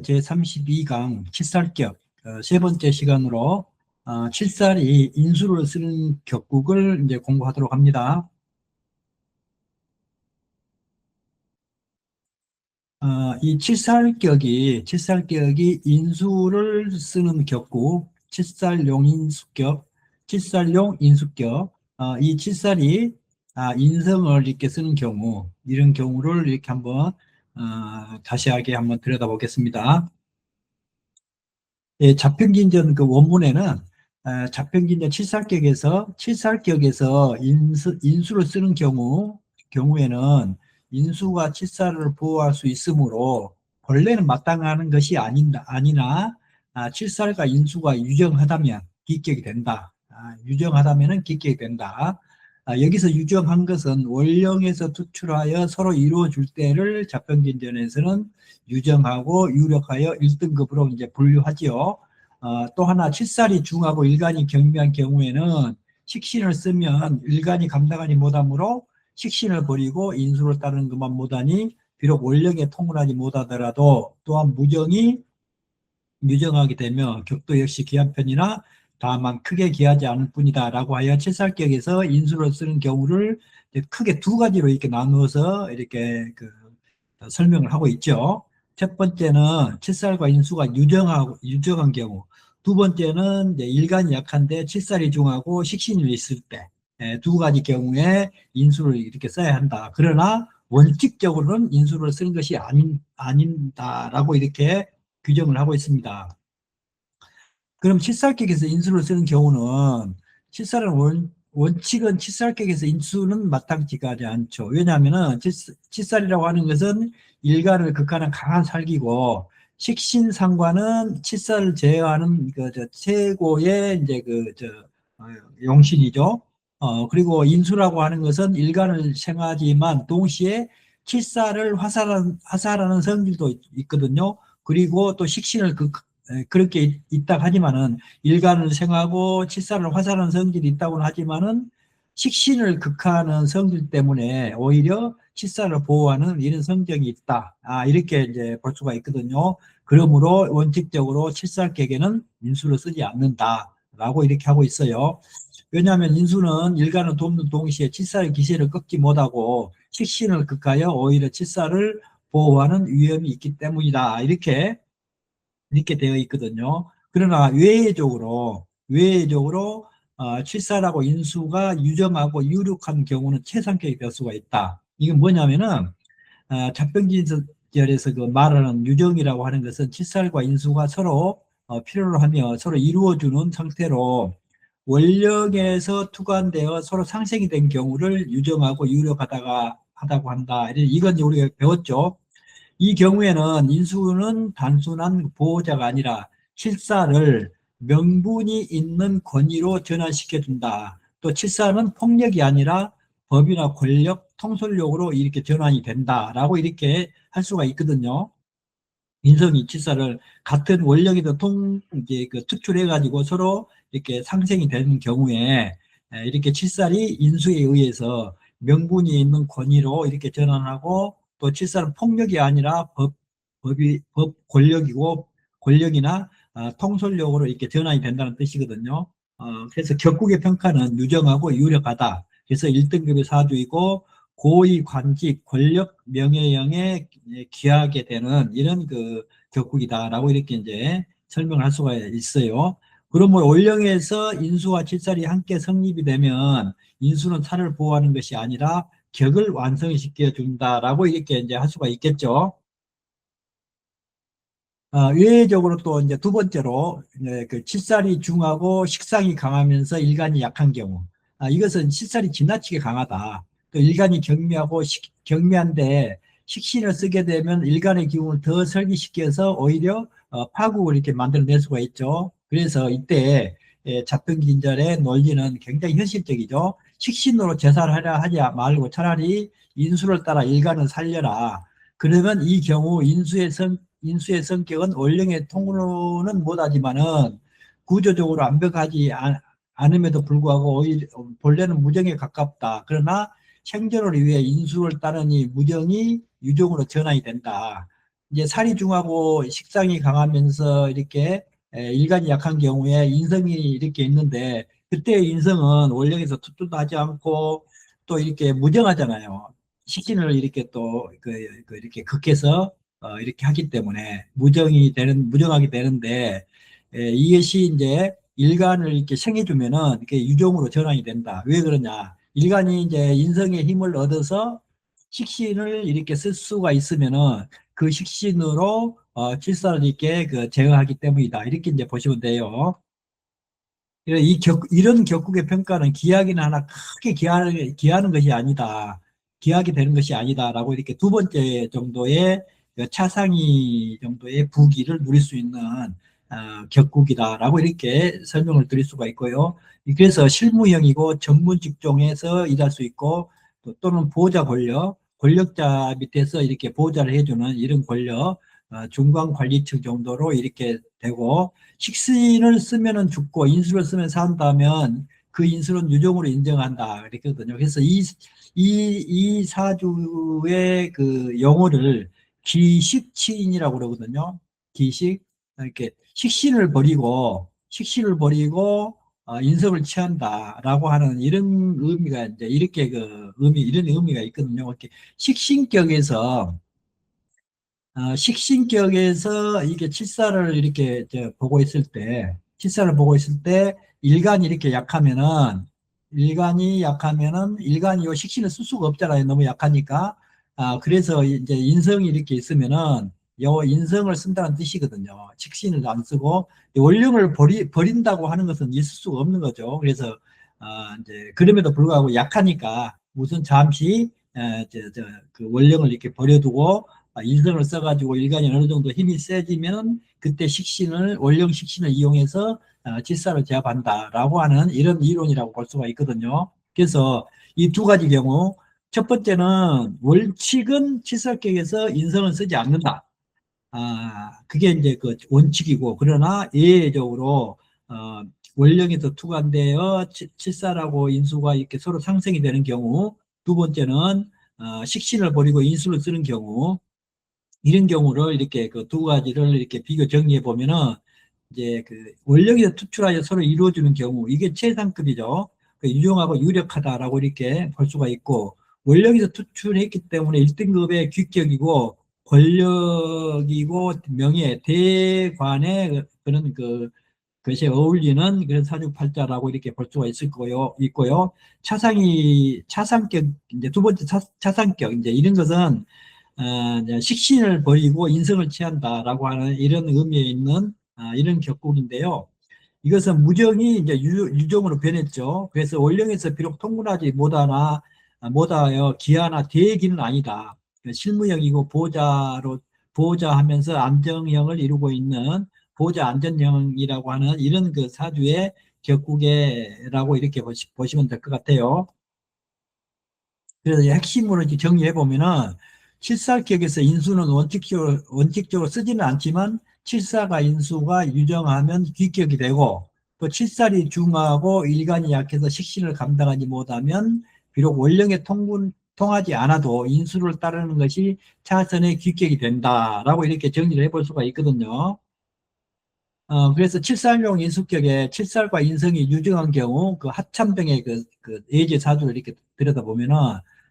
제 32강 칠살격 어, 세 번째 시간으로 어, 칠살이 인수를 쓰는 격국을 이제 공부하도록 합니다. 어, 이 칠살격이 칠살격이 인수를 쓰는 격국, 칠살용 인수격, 칠살용 인수격, 어, 이 칠살이 아, 인성을 이렇게 쓰는 경우, 이런 경우를 이렇게 한번 어, 자세하게 한번 들여다보겠습니다. 예, 자평긴전 그 원문에는 어, 자평긴전 칠살격에서 칠살격에서 인수, 인수를 쓰는 경우 경우에는 인수가 칠살을 보호할 수 있으므로 본래는 마땅하는 것이 아닌다, 아니나 아, 칠살과 인수가 유정하다면 기격이 된다. 아, 유정하다면 기격이 된다. 아, 여기서 유정한 것은 원령에서 투출하여 서로 이루어줄 때를 자평진전에서는 유정하고 유력하여 1등급으로 이제 분류하지요. 어, 또 하나 칠살이 중하고 일간이 경미한 경우에는 식신을 쓰면 일간이 감당하지 못하므로 식신을 버리고 인수를 따르는 것만 못하니 비록 원령에 통을하지 못하더라도 또한 무정이 유정하게 되면 격도 역시 기한편이나 다만 크게 기하지 않을 뿐이다 라고 하여 칠살격에서 인수를 쓰는 경우를 크게 두 가지로 이렇게 나누어서 이렇게 그 설명을 하고 있죠. 첫 번째는 칠살과 인수가 유정하고 유정한 경우, 두 번째는 일간이 약한데 칠살이 중하고 식신이 있을 때 두 가지 경우에 인수를 이렇게 써야 한다. 그러나 원칙적으로는 인수를 쓰는 것이 아닌 아닌다라고 이렇게 규정을 하고 있습니다. 그럼 칠살격에서 인수를 쓰는 경우는 칠살은 원, 원칙은 칠살격에서 인수는 마땅치가 하지 않죠. 왜냐하면은 칠살이라고 하는 것은 일간을 극하는 강한 살기고 식신상관은 칠살을 제어하는 그 저 최고의 이제 그저 어, 용신이죠. 어 그리고 인수라고 하는 것은 일간을 생하지만 동시에 칠살을 화살하는, 화살하는 성질도 있 거든요. 그리고 또 식신을 극, 그렇게 있다 하지만은 일간을 생하고 칠살을 화살하는 성질이 있다고는 하지만은 식신을 극하는 성질 때문에 오히려 칠살을 보호하는 이런 성정이 있다. 아, 이렇게 이제 볼 수가 있거든요. 그러므로 원칙적으로 칠살격에는 인수를 쓰지 않는다. 라고 이렇게 하고 있어요. 왜냐하면 인수는 일간을 돕는 동시에 칠살의 기세를 꺾지 못하고 식신을 극하여 오히려 칠살을 보호하는 위험이 있기 때문이다. 이렇게 이렇게 되어 있거든요. 그러나 외적으로 외적으로 어, 칠살하고 인수가 유정하고 유력한 경우는 최상격이 될 수가 있다. 이건 뭐냐면은 어, 잡병진절에서 그 말하는 유정이라고 하는 것은 칠살과 인수가 서로 어, 필요로 하며 서로 이루어주는 상태로 원령에서 투관되어 서로 상생이 된 경우를 유정하고 유력하다가 하다고 한다. 이건 우리가 배웠죠. 이 경우에는 인수는 단순한 보호자가 아니라 칠사를 명분이 있는 권위로 전환시켜준다. 또 칠사는 폭력이 아니라 법이나 권력, 통솔력으로 이렇게 전환이 된다라고 이렇게 할 수가 있거든요. 인성이 칠사를 같은 원령에도 통 이제 그 특출해가지고 서로 이렇게 상생이 되는 경우에 이렇게 칠살이 인수에 의해서 명분이 있는 권위로 이렇게 전환하고 또 칠사는 폭력이 아니라 법, 법이, 법 권력이고 권력이나 어, 통솔력으로 이렇게 전환이 된다는 뜻이거든요. 어, 그래서 격국의 평가는 유정하고 유력하다. 그래서 1등급의 사주이고 고위 관직, 권력, 명예형에 기하게 되는 이런 그 격국이다라고 이렇게 이제 설명할 수가 있어요. 그러면 올령에서 인수와 칠살이 함께 성립이 되면 인수는 살을 보호하는 것이 아니라 격을 완성시켜 준다라고 이렇게 이제 할 수가 있겠죠. 어, 외적으로 또 이제 두 번째로 이제 그 칠살이 중하고 식상이 강하면서 일간이 약한 경우 아, 이것은 칠살이 지나치게 강하다. 또 일간이 경미하고 식, 경미한데 식신을 쓰게 되면 일간의 기운을 더 설기시켜서 오히려 어, 파국을 이렇게 만들어낼 수가 있죠. 그래서 이때 예, 잡병긴절의 논리는 굉장히 현실적이죠. 식신으로 제사를 하려 하지 말고 차라리 인수를 따라 일간을 살려라. 그러면 이 경우 인수의 성, 인수의 성격은 원령의 통으로는 못하지만은 구조적으로 완벽하지 않, 않음에도 불구하고 오히려 본래는 무정에 가깝다. 그러나 생존을 위해 인수를 따르니 무정이 유정으로 전환이 된다. 이제 살이 중하고 식상이 강하면서 이렇게 에, 일간이 약한 경우에 인성이 이렇게 있는데 그때 인성은 원령에서 투투도 하지 않고 또 이렇게 무정하잖아요. 식신을 이렇게 또 그, 그 이렇게 극해서 어, 이렇게 하기 때문에 무정이 되는 무정하게 되는데 에, 이것이 이제 일간을 이렇게 생해주면은 이렇게 유종으로 전환이 된다. 왜 그러냐? 일간이 이제 인성의 힘을 얻어서 식신을 이렇게 쓸 수가 있으면은 그 식신으로 어, 질서를 이렇게 그 제어하기 때문이다. 이렇게 이제 보시면 돼요. 이런 이 격, 이런 격국의 평가는 기하기는 하나 크게 기하는, 기하는 것이 아니다. 기하게 되는 것이 아니다라고 이렇게 두 번째 정도의 그 차상위 정도의 부기를 누릴 수 있는 어, 격국이다라고 이렇게 설명을 드릴 수가 있고요. 그래서 실무형이고 전문 직종에서 일할 수 있고 또, 또는 보호자 권력, 권력자 밑에서 이렇게 보호자를 해주는 이런 권력, 어, 중간 관리층 정도로 이렇게 되고 식신을 쓰면은 죽고 인수를 쓰면 산다면 그 인수는 유종으로 인정한다 그랬거든요. 그래서 이, 이, 이 사주의 그 용어를 기식치인이라고 그러거든요. 기식 이렇게 식신을 버리고 식신을 버리고 어, 인석을 취한다라고 하는 이런 의미가 이제 이렇게 그 의미 이런 의미가 있거든요. 이렇게 식신격에서 어, 식신격에서 이게 칠사를 이렇게 보고 있을 때 칠사를 보고 있을 때 일간이 이렇게 약하면은 일간이 약하면은 일간이 요 식신을 쓸 수가 없잖아요. 너무 약하니까. 아, 그래서 이제 인성이 이렇게 있으면은 요 인성을 쓴다는 뜻이거든요. 식신을 안 쓰고 원령을 버리, 버린다고 하는 것은 있을 수가 없는 거죠. 그래서 어, 이제 그럼에도 불구하고 약하니까 우선 잠시 에, 저, 저, 그 원령을 이렇게 버려두고 아, 인성을 써가지고 일간이 어느 정도 힘이 세지면 그때 식신을 원령 식신을 이용해서 어, 질사를 제압한다라고 하는 이런 이론이라고 볼 수가 있거든요. 그래서 이 두 가지 경우 첫 번째는 월칙은 칠살격에서 인성을 쓰지 않는다. 아, 그게 이제 그 원칙이고, 그러나 예외적으로, 어, 원령에서 투관되어 칠사라고 인수가 이렇게 서로 상생이 되는 경우, 두 번째는, 어, 식신을 버리고 인수를 쓰는 경우, 이런 경우를 이렇게 그 두 가지를 이렇게 비교 정리해 보면은, 이제 그 원령에서 투출하여 서로 이루어지는 경우, 이게 최상급이죠. 그 유용하고 유력하다라고 이렇게 볼 수가 있고, 원령에서 투출했기 때문에 1등급의 귀격이고, 권력이고 명예, 대관의 그런 그 것에 어울리는 그런 사주팔자라고 이렇게 볼 수가 있을 거요, 있고요. 차상이, 차상격, 이제 두 번째 차, 차상격, 이제 이런 것은, 식신을 버리고 인성을 취한다라고 하는 이런 의미에 있는, 어, 이런 격국인데요. 이것은 무정이 이제 유, 유정으로 변했죠. 그래서 원령에서 비록 통분하지 못하나, 못하여 기하나 대기는 아니다. 실무형이고 보호자로 보호자하면서 안정형을 이루고 있는 보호자 안전형이라고 하는 이런 그 사주의 격국에라고 이렇게 보시, 보시면 될 것 같아요. 그래서 핵심으로 정리해 보면은 칠살격에서 인수는 원칙적으로 원칙적으로 쓰지는 않지만 칠사가 인수가 유정하면 귀격이 되고 또 칠살이 중하고 일간이 약해서 식신을 감당하지 못하면 비록 원령의 통분 통하지 않아도 인수를 따르는 것이 차선의 귀격이 된다라고 이렇게 정리를 해볼 수가 있거든요. 어, 그래서 칠살용 인수격에 칠살과 인성이 유정한 경우 그 하참병의 그, 그 예제 사주를 이렇게 들여다보면은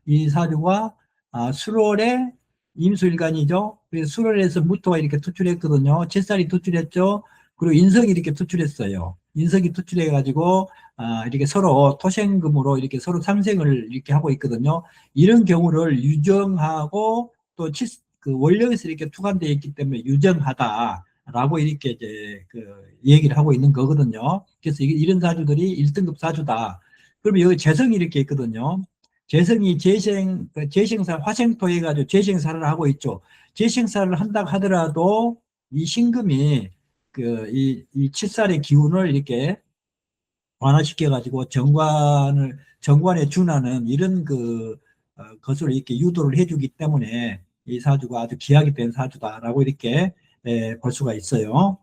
이 사주가 아, 수월의 임수일간이죠. 그래서 수월에서 무토가 이렇게 투출했거든요. 칠살이 투출했죠. 그리고 인성이 이렇게 투출했어요. 인성이 투출해가지고 아, 이렇게 서로 토생금으로 이렇게 서로 상생을 이렇게 하고 있거든요. 이런 경우를 유정하고 또그 원령에서 이렇게 투관되어 있기 때문에 유정하다라고 이렇게 이제 그 얘기를 하고 있는 거거든요. 그래서 이런 사주들이 1등급 사주다. 그러면 여기 재성이 이렇게 있거든요. 재성이 재생, 그 재생사, 화생토 해가지고 재생사를 하고 있죠. 재생사를 한다 하더라도 이 신금이 그, 이, 이 칠살의 기운을 이렇게 완화시켜가지고 정관을, 정관에 준하는 이런 그, 어, 것을 이렇게 유도를 해주기 때문에 이 사주가 아주 기약이 된 사주다라고 이렇게 예, 볼 수가 있어요.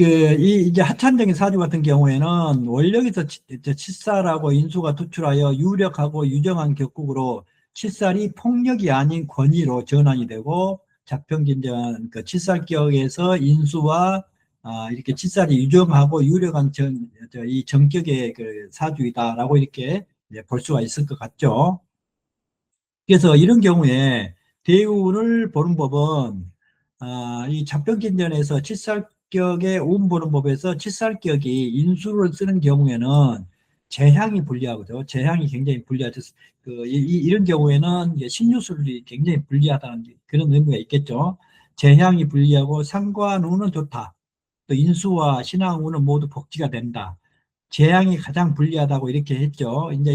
그, 이, 이제 하찬적인 사주 같은 경우에는 원력에서 칠사라고 인수가 투출하여 유력하고 유정한 격국으로 칠살이 폭력이 아닌 권위로 전환이 되고 자평긴전 그 칠살격에서 인수와 아, 이렇게 칠살이 유정하고 유력한 정, 저, 이 정격의 그 사주이다라고 이렇게 볼 수가 있을 것 같죠. 그래서 이런 경우에 대운을 보는 법은 아, 이 잡병긴전에서 칠살 격의 운 보는 법에서 칠살격이 인수를 쓰는 경우에는 재향이 불리하거든요. 재향이 굉장히 불리하죠. 그, 이, 이- 이런 경우에는 신유술이 굉장히 불리하다는 그런 의미가 있겠죠. 재향이 불리하고 상관운은 좋다. 또 인수와 신앙운은 모두 복지가 된다. 재향이 가장 불리하다고 이렇게 했죠. 이제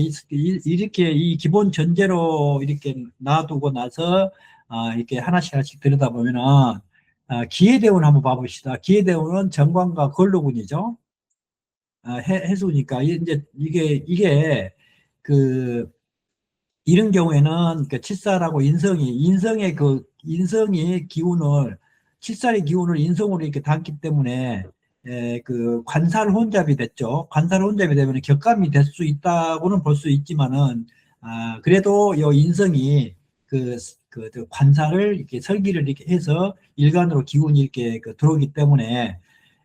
이렇게 이 기본 전제로 이렇게 놔두고 나서 아, 이렇게 하나씩 하나씩 들여다보면은 아, 기회대운 한번 봐봅시다. 기회대운은 정관과 걸로군이죠. 아, 해, 해수니까 이- 이제 이게 이게 그 이런 경우에는 그 칠살하고 인성이 인성의 그 인성이 기운을 칠살의 기운을 인성으로 이렇게 담기 때문에 에, 그 관살 혼잡이 됐죠. 관살 혼잡이 되면 격감이 될 수 있다고는 볼 수 있지만은 아, 그래도 요 인성이 그, 그, 그 관살을 이렇게 설기를 이렇게 해서 일간으로 기운이 이렇게 그 들어오기 때문에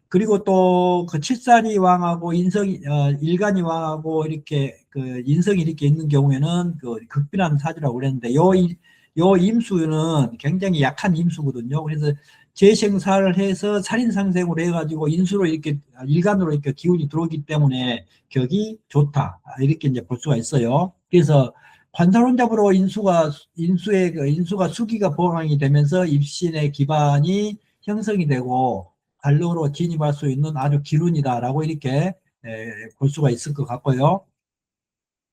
그리고 또 그 칠살이 왕하고 인성이 어, 일간이 왕하고 이렇게 그 인성이 이렇게 있는 경우에는 그 극빈한 사주라고 그랬는데 요, 이- 요 임수는 굉장히 약한 임수거든요. 그래서 재생사를 해서 살인상생으로 해가지고 인수로 이렇게 일간으로 이렇게 기운이 들어오기 때문에 격이 좋다 이렇게 이제 볼 수가 있어요. 그래서 관사론잡으로 인수가 인수의 그 인수가 수기가 보강이 되면서 입신의 기반이 형성이 되고 관로로 진입할 수 있는 아주 기운이다라고 이렇게 에, 볼 수가 있을 것 같고요.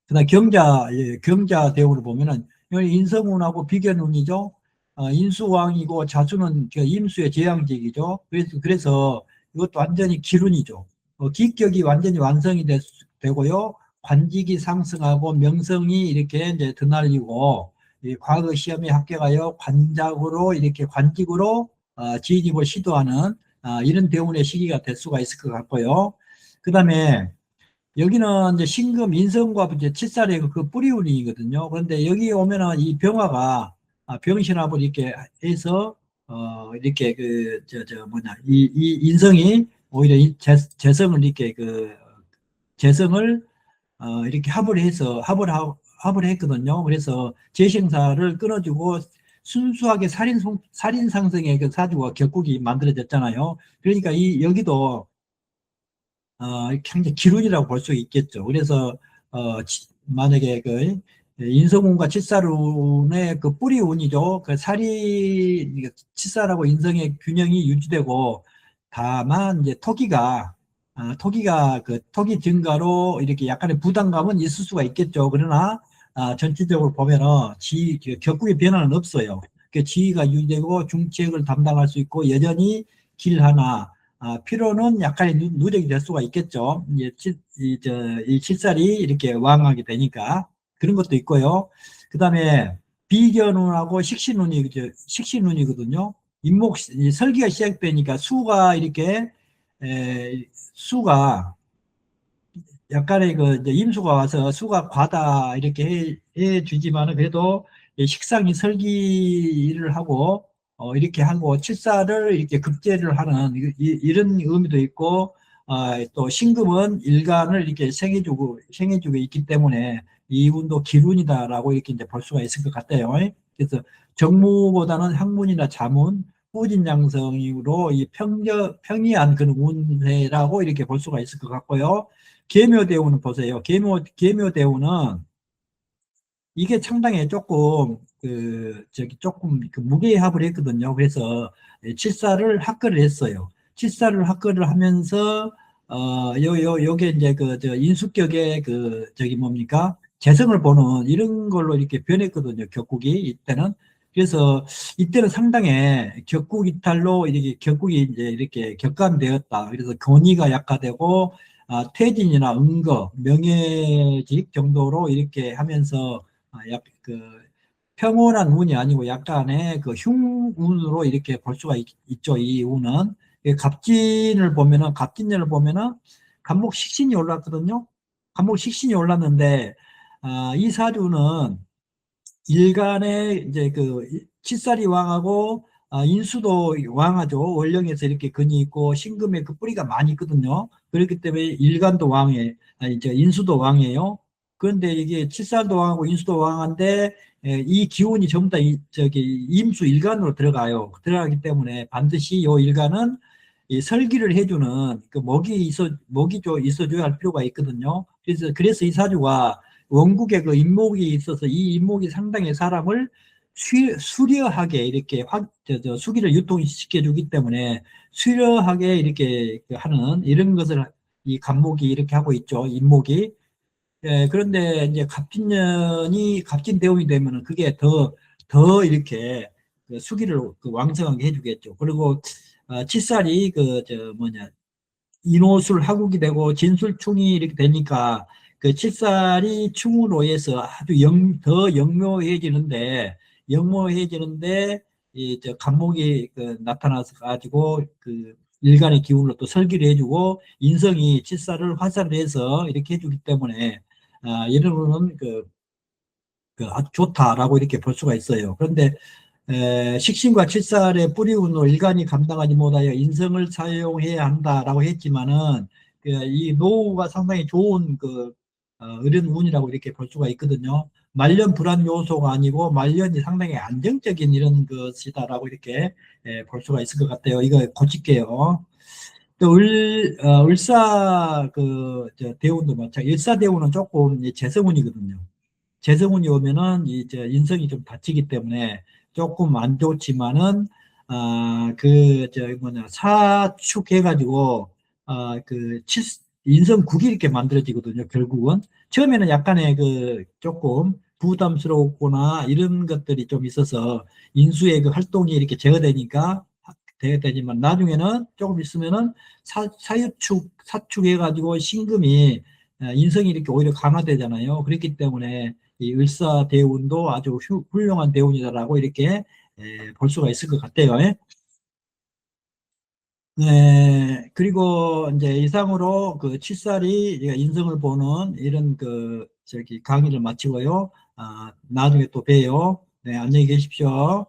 그다음 경자 예, 경자 대우를 보면은 인성운하고 비견운이죠. 어, 인수왕이고 자수는 그 임수의 재앙직이죠. 그래서 그래서 이것도 완전히 기운이죠. 어, 기격이 완전히 완성이 됐, 되고요. 관직이 상승하고 명성이 이렇게 이제 드날리고 이 과거 시험에 합격하여 관작으로 이렇게 관직으로 어, 진입을 시도하는 아, 이런 대운의 시기가 될 수가 있을 것 같고요. 그 다음에 여기는 이제 신금 인성과 이제 칠살의 그 뿌리운이거든요. 그런데 여기 오면은 이 병화가 아, 병신합을 이렇게 해서 어 이렇게 그 저 저 뭐냐 이, 이 인성이 오히려 이 재, 재성을 이렇게 그 재성을 어 이렇게 합을 해서 합을 하, 합을 했거든요. 그래서 재생사를 끊어주고 순수하게 살인 송- 살인 상승의 그 사주가 격국이 만들어졌잖아요. 그러니까 이 여기도 어, 굉장히 기운이라고 볼 수 있겠죠. 그래서, 어, 치- 만약에 그, 인성운과 칠살운의 그 뿌리 운이죠. 그 살이, 그러니까 칠살하고 인성의 균형이 유지되고, 다만, 이제 토기가, 아, 토기가 그 토기 증가로 이렇게 약간의 부담감은 있을 수가 있겠죠. 그러나, 아, 전체적으로 보면은 지, 그 격국의 변화는 없어요. 그 지위가 유지되고 중책을 담당할 수 있고, 여전히 길 하나, 아, 피로는 약간의 누- 누적이 될 수가 있겠죠. 이제 칠, 이, 저, 이 칠살이 이렇게 왕하게 되니까 그런 것도 있고요. 그 다음에 비견운하고 식신운이? 식신운이거든요. 이 설기가 시작되니까 수가 이렇게, 에, 수가 약간의 그 임수가 와서 수가 과다 이렇게 해, 해 주지만은 그래도 이 식상이 설기를 하고 어, 이렇게 하고 칠사를 이렇게 급제를 하는 이- 이- 이런 의미도 있고 아, 또 신금은 일간을 이렇게 생해주고 생해주고 있기 때문에 이 운도 기운이다라고 이렇게 이제 볼 수가 있을 것 같아요. 그래서 정무보다는 학문이나 자문, 후진양성으로 이 평저, 평이한 그런 운세라고 이렇게 볼 수가 있을 것 같고요. 계묘대우는 보세요. 계묘, 계묘대우는 이게 상당히 조금 그 저기 조금 그 무게합을 했거든요. 그래서 칠사를 합거를 했어요. 칠사를 합거를 하면서 어 요 요 요게 이제 그 저 인수격의 그 저기 뭡니까 재성을 보는 이런 걸로 이렇게 변했거든요. 격국이 이때는 그래서 이때는 상당히 격국 이탈로 이렇게 격국이 이제 이렇게 격감되었다. 그래서 권위가 약화되고 아, 퇴진이나 은거, 명예직 정도로 이렇게 하면서 아, 약, 그, 평온한 운이 아니고 약간의 그 흉운으로 이렇게 볼 수가 있, 죠이 운은. 이 갑진을 보면은, 갑진년을 보면은, 간목 식신이 올랐거든요. 간목 식신이 올랐는데, 아, 이 사주는 일간의 이제 그 칠살이 왕하고 아, 인수도 왕하죠. 월령에서 이렇게 근이 있고 신금에 그 뿌리가 많이 있거든요. 그렇기 때문에 일간도 왕에 아니 저 인수도 왕이에요. 그런데 이게 칠살도 왕하고 인수도 왕한데 에, 이 기운이 전부 다 이, 저기 임수 일간으로 들어가요. 들어가기 때문에 반드시 요 일간은 이 설기를 해주는 그 목이 있어 목이 좀 있어줘야 할 필요가 있거든요. 그래서 그래서 이 사주가 원국에 그 인목이 있어서 이 인목이 상당히 사람을 수, 수려하게 이렇게 확, 저, 저, 수기를 유통시켜 주기 때문에 수려하게 이렇게 그 하는 이런 것을 이 간목이 이렇게 하고 있죠. 인목이. 예, 그런데 이제 갑진년이 갑진대운이 되면은 그게 더, 더 이렇게 그 수기를 그 왕성하게 해주겠죠. 그리고 어, 칠살이 그, 저, 뭐냐, 인호술 하국이 되고 진술충이 이렇게 되니까 그 칠살이 충으로 해서 아주 영, 더 영묘해지는데, 영묘해지는데, 이, 저, 간목이 그 나타나서 가지고 그 일간의 기운으로 또 설기를 해주고, 인성이 칠살을 화살을 해서 이렇게 해주기 때문에, 아, 거는 그, 그 아주 좋다라고 이렇게 볼 수가 있어요. 그런데 에, 식신과 칠살의 뿌리운으로 일간이 감당하지 못하여 인성을 사용해야 한다라고 했지만은 그, 이 노후가 상당히 좋은 그 어, 어려운 운이라고 이렇게 볼 수가 있거든요. 말년 불안 요소가 아니고 말년이 상당히 안정적인 이런 것이다라고 이렇게 에, 볼 수가 있을 것 같아요. 이거 고칠게요. 또 을, 어, 을사 그 저, 대운도 마찬가지. 일사 대운은 조금 이 재성운이거든요. 재성운이 오면은 이제 인성이 좀 다치기 때문에 조금 안 좋지만은 아그저 뭐냐 사축해 가지고 아그 인성 국이 이렇게 만들어지거든요. 결국은 처음에는 약간의 그 조금 부담스럽거나 이런 것들이 좀 있어서 인수의 그 활동이 이렇게 제어되니까 되지만 나중에는 조금 있으면은 사, 사유축 사축해 가지고 신금이 아, 인성이 이렇게 오히려 강화되잖아요. 그렇기 때문에 이 을사 대운도 아주 후, 훌륭한 대운이다라고 이렇게 에, 볼 수가 있을 것 같아요. 예? 네, 그리고 이제 이상으로 그 칠살이 인성을 보는 이런 그 저기 강의를 마치고요. 아, 나중에 또 봬요. 네, 안녕히 계십시오.